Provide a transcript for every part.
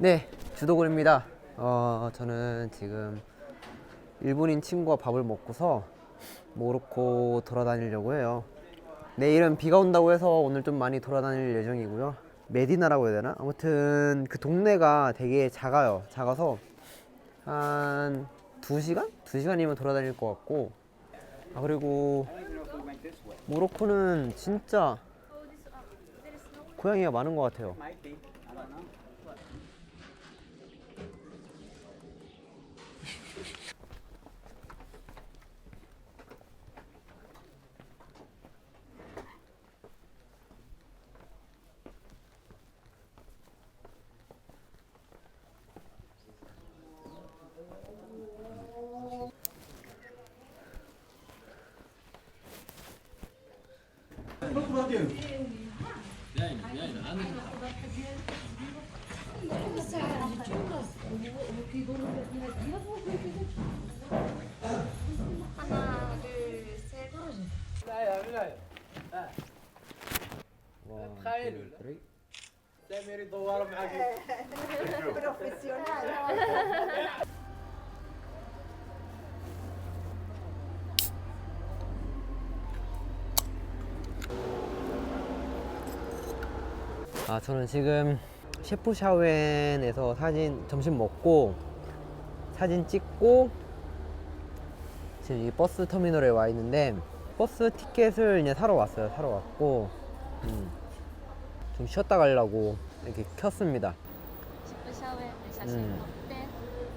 네, 주도골입니다. 어, 저는 지금 일본인 친구와 밥을 먹고서 모로코 돌아다니려고 해요. 내일은 비가 온다고 해서 오늘 좀 많이 돌아다닐 예정이고요. 메디나라고 해야 되나? 아무튼 그 동네가 되게 작아요. 작아서 한 2시간? 2시간이면 돌아다닐 것 같고 아 그리고 모로코는 진짜 고양이가 많은 것 같아요. ديالو باينه يدور معاك بروفيسيونال 아 저는 지금 셰프샤웬에서 사진 점심 먹고 사진 찍고 지금 이 버스 터미널에 와 있는데 버스 티켓을 이제 사러 왔어요 사러 왔고. 음, 좀 쉬었다 가려고 이렇게 켰습니다. 셰프샤웬 사진 음. 때?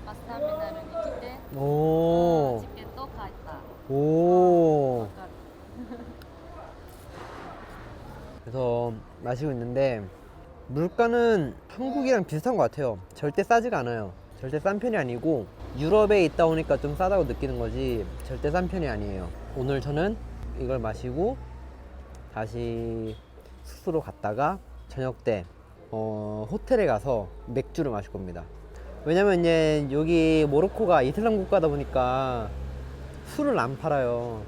버스 터미널을 이렇게 집에 또 갔다. 오. 그래서 마시고 있는데 물가는 한국이랑 비슷한 것 같아요. 절대 싸지가 않아요. 절대 싼 편이 아니고 유럽에 있다 보니까 좀 싸다고 느끼는 거지 절대 싼 편이 아니에요. 오늘 저는 이걸 마시고 다시 숙소로 갔다가 저녁 때 어, 호텔에 가서 맥주를 마실 겁니다. 왜냐면 이제 여기 모로코가 이슬람 국가다 보니까 술을 안 팔아요.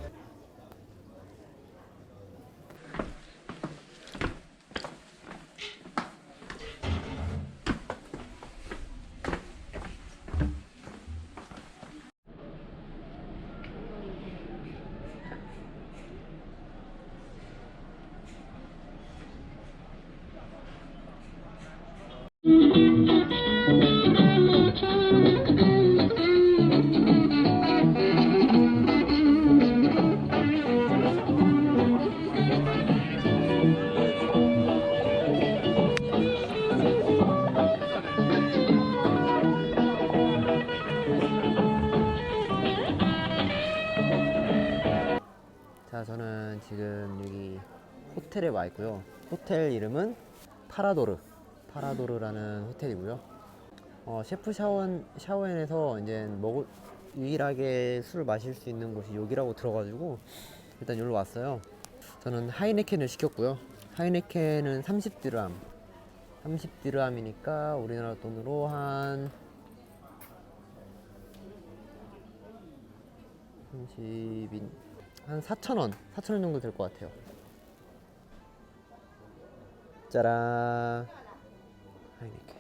자, 저는 지금 여기 호텔에 와 있고요. 호텔 이름은 파라도르. 파라도르라는 호텔이고요. 어, 셰프 샤원, 샤워엔에서 이제 먹을, 유일하게 술을 마실 수 있는 곳이 여기라고 들어가지고 일단 여기로 왔어요. 저는 하이네켄을 시켰고요. 하이네켄은 30디람. 30디람이니까 우리나라 돈으로 한 30인 한 4,000원, 4,000원 정도 될 것 같아요. 짜란. 하이네켄.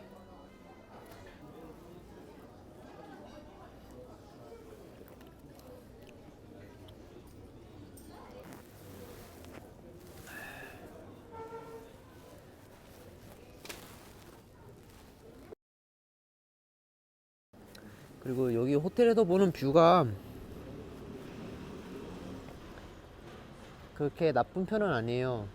그리고 여기 호텔에서 보는 뷰가 그렇게 나쁜 편은 아니에요.